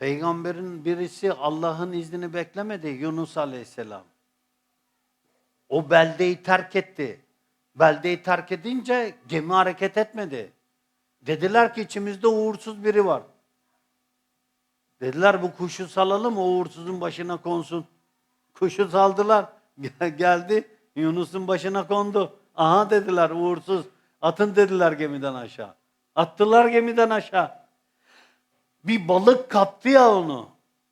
Peygamberin birisi Allah'ın iznini beklemedi Yunus Aleyhisselam. O beldeyi terk etti. Beldeyi terk edince gemi hareket etmedi. Dediler ki içimizde uğursuz biri var. Dediler bu kuşu salalım o uğursuzun başına konsun. Kuşu saldılar. Gel- Geldi Yunus'un başına kondu. Aha dediler uğursuz. Atın dediler gemiden aşağı. Attılar gemiden aşağı. Bir balık kaptı ya onu.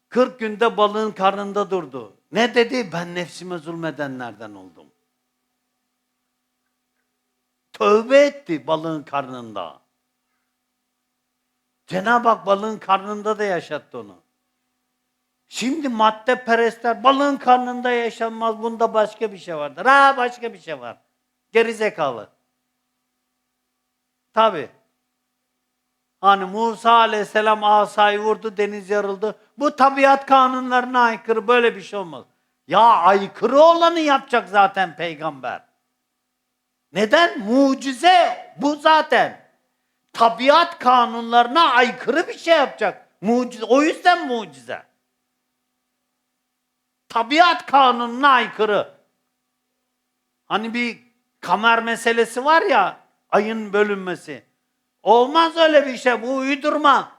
40 günde balığın karnında durdu. Ne dedi? Ben nefsime zulmedenlerden oldum. Tövbe etti balığın karnında. Cenab-ı Hak balığın karnında da yaşattı onu. Şimdi madde perestler balığın karnında yaşanmaz bunda başka bir şey vardır. Ha başka bir şey var. Geri zekalı. Hani Musa aleyhisselam asayı vurdu deniz yarıldı. Bu tabiat kanunlarına aykırı böyle bir şey olmaz. Ya aykırı olanı yapacak zaten peygamber. Neden? Mucize bu zaten. Tabiat kanunlarına aykırı bir şey yapacak. Mucize. O yüzden mucize. Tabiat kanununa aykırı. Hani bir kamer meselesi var ya, ayın bölünmesi. Olmaz öyle bir şey, bu uydurma.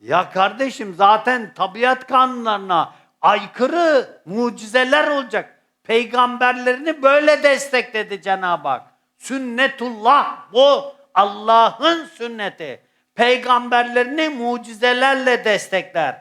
Ya kardeşim zaten tabiat kanunlarına aykırı mucizeler olacak. Peygamberlerini böyle destekledi Cenab-ı Hak. Sünnetullah bu Allah'ın sünneti. Peygamberlerini mucizelerle destekler.